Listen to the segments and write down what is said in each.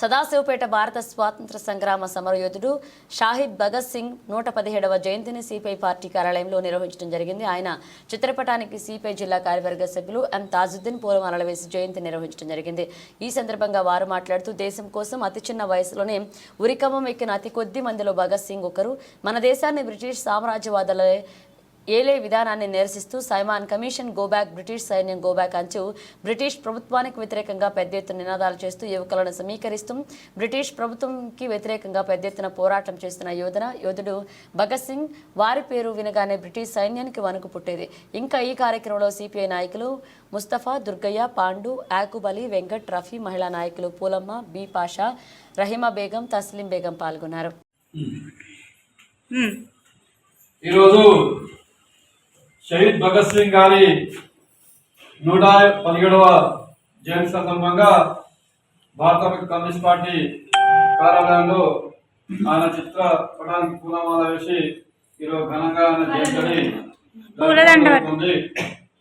సదాశివపేట భారత స్వాతంత్ర సంగ్రామ సమరయోధుడు షాహిద్ భగత్ సింగ్ నూట పదిహేడవ జయంతిని సిపిఐ పార్టీ కార్యాలయంలో నిర్వహించడం జరిగింది. ఆయన చిత్రపటానికి సిపిఐ జిల్లా కార్యవర్గ సభ్యులు ఎం తాజుద్దీన్ పూలమాలలు వేసి జయంతి నిర్వహించడం జరిగింది. ఈ సందర్భంగా వారు మాట్లాడుతూ దేశం కోసం అతి చిన్న వయసులోనే ఉరికమం ఎక్కిన అతి కొద్ది మందిలో భగత్ సింగ్ ఒకరు. మన దేశాన్ని బ్రిటిష్ సామ్రాజ్యవాదుల ఏలే విధానాన్ని నిరసిస్తూ Simon commission go back British సైన్యం గోబ్యాక్ అంచు బ్రిటిష్ ప్రభుత్వానికి వ్యతిరేకంగా పెద్ద ఎత్తున నినాదాలు చేస్తూ యువకులను సమీకరిస్తూ బ్రిటిష్ ప్రభుత్వంకి వ్యతిరేకంగా పెద్ద ఎత్తున పోరాటం చేస్తున్న యోధన యోధుడు భగత్ సింగ్ వారి పేరు వినగానే బ్రిటిష్ సైన్యానికి వణుకు పుట్టేది. ఇంకా ఈ కార్యక్రమంలో సిపిఐ నాయకులు ముస్తఫా దుర్గయ్య పాండు యాకూబ్ అలీ వెంకట్ రఫీ మహిళా నాయకులు పూలమ్మ బి పాషా రహీమా బేగం తస్లిం బేగం పాల్గొన్నారు. ఈరోజు షహీద్ భగత్ సింగ్ గారి నూట పదిహేడవ జయంతి సందర్భంగా భారత కమ్యూనిస్ట్ పార్టీ కార్యాలయంలో ఆయన చిత్ర పటానికి పూలమాల వేసి ఈరోజు ఘనంగా ఆయన జయంతిని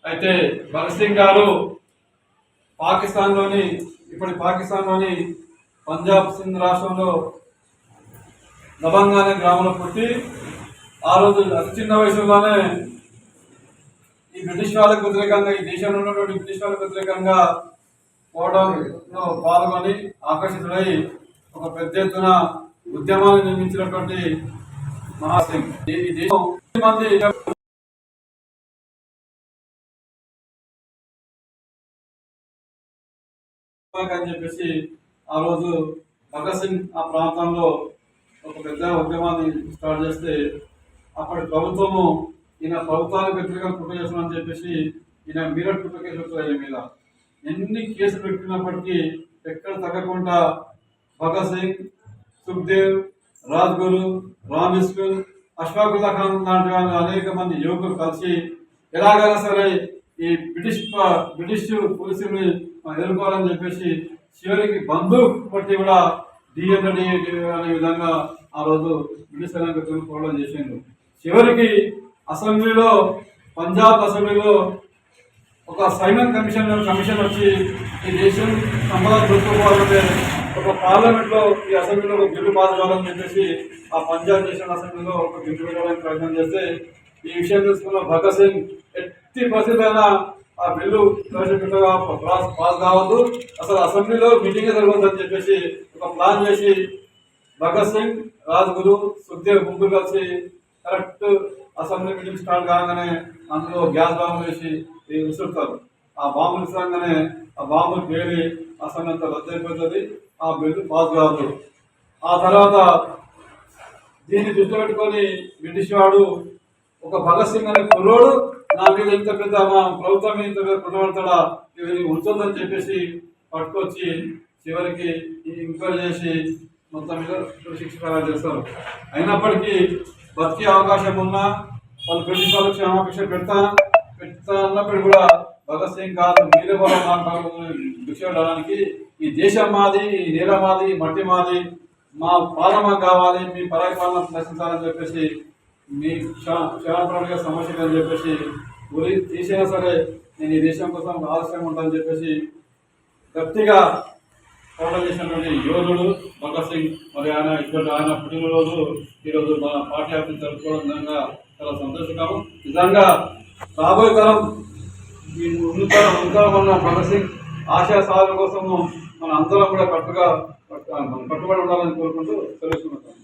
అయితే భగత్ సింగ్ గారు పాకిస్తాన్లోని ఇప్పటి పాకిస్తాన్లోని పంజాబ్ సింధ్ రాష్ట్రంలో దబంగ్ అనే గ్రామంలో పుట్టి ఆ రోజు అతి చిన్న వయసులోనే ఈ బ్రిటిష్ వాళ్ళకు వ్యతిరేకంగా ఈ దేశంలో ఉన్నటువంటి బ్రిటిష్ వాళ్ళకు వ్యతిరేకంగా పోవడంలో పాల్గొని ఆకర్షితులై ఒక పెద్ద ఎత్తున ఉద్యమాన్ని నిర్మించినటువంటి మహాసింగ్. ఈ దేశం మంది అని చెప్పేసి ఆ రోజు భగత్ సింగ్ ఆ ప్రాంతంలో ఒక పెద్ద ఉద్యమాన్ని స్టార్ట్ చేస్తే అప్పటి ప్రభుత్వము ఈయన ప్రభుత్వానికి వ్యతిరేకంగా కుట్ర చేస్తున్నామని చెప్పేసి ఈయన మీరట్ కుట్ర కేసు వచ్చాయి మీద. ఎన్ని కేసులు పెట్టినప్పటికీ ఎక్కడ తగ్గకుండా భగత్ సింగ్ సుఖ్దేవ్ రాజ్గురు రామ్ బిస్మిల్ ఖాన్ లాంటి వాళ్ళు అనేక మంది యువకులు కలిసి ఎలాగైనా సరే ఈ బ్రిటిష్ బ్రిటిష్ పోలీసుని ఎదుర్కోవాలని చెప్పేసి చివరికి బందూక్ పట్టి కూడా డిఎన్ఏ అనే విధంగా ఆ రోజు బ్రిటిష్ సైన్యానికి చేసిండు. చివరికి అసెంబ్లీలో పంజాబ్ అసెంబ్లీలో ఒక సైమన్ కమిషన్ కమిషన్ వచ్చి ఈ దేశం సంపద దొరుకుకోవాలంటే ఒక పార్లమెంట్లో ఈ అసెంబ్లీలో ఒక బిల్లు పాస్ కావాలని చెప్పేసి ఆ పంజాబ్ నేషనల్ అసెంబ్లీలో ఒక బిల్లు పెట్టడానికి ప్రయత్నం చేస్తే ఈ విషయం తెలుసుకున్న భగత్ సింగ్ ఎట్టి పరిస్థితి ఆ బిల్లు ప్రవేశపెట్టగా పాస్ పాస్ కావద్దు. అసలు అసెంబ్లీలో మీటింగ్ జరగవద్దని చెప్పేసి ఒక ప్లాన్ చేసి భగత్ సింగ్ రాజ్గురు సుఖదేవ్ ముగ్గురు కలిసి కరెక్ట్ అసెంబ్లీ మీటింగ్ స్టార్ట్ కాగానే అందులో గ్యాస్ బాంబు వేసి ఈ విసురుతారు. ఆ బాంబు విసరంగానే ఆ బాంబు పేరి అసెంబ్లీ అంతా రద్దయిపోతుంది ఆ బిల్లు పాస్ కాదు. ఆ తర్వాత దీన్ని దృష్టిలో పెట్టుకొని బ్రిటిష్ వాడు ఒక భగత్ సింగ్ అనే కుర్రోడు నా మీద ఇంత పెద్ద మా ప్రభుత్వం ఇంత పెద్ద కుట్రపడతాడా ఇవి ఉంటుందని చెప్పేసి పట్టుకొచ్చి చివరికి ఈ ఎంక్వైరీ చేసి మొత్తం మీద శిక్ష చేస్తారు అయినప్పటికీ బతికే అవకాశం ఉన్నా వాళ్ళు బ్రిటిష్ క్షమాపేక్ష పెడతా పెడతా అన్నప్పుడు కూడా భగత్ సింగ్ కాదు మీరే వాళ్ళు మాకు భిక్ష ఈ దేశం మాది ఈ నేల మాది మట్టి మాది మా పాలన కావాలి మీ పరాక్రమం నశించాలని చెప్పేసి మీ క్షేమపరంగా సమస్య అని చెప్పేసి ఊరి తీసినా సరే నేను ఈ దేశం కోసం ఆలస్యం ఉంటానని చెప్పేసి గట్టిగా పోరాటం చేసినటువంటి యోధుడు భగత్ సింగ్ మరి ఆయన ఇటువంటి ఆయన పుట్టినరోజు ఈరోజు మన పార్టీ ఆఫీస్ జరుపుకోవడం నిజంగా చాలా సంతోషకరం. నిజంగా రాబోయే కాలం ఈ ఉన్నత ఉన్నతంగా ఉన్న భగత్ సింగ్ ఆశయ సాధన కోసము మన అందరం కూడా కట్టుగా కట్టుబడి ఉండాలని కోరుకుంటూ తెలుసుకుంటాం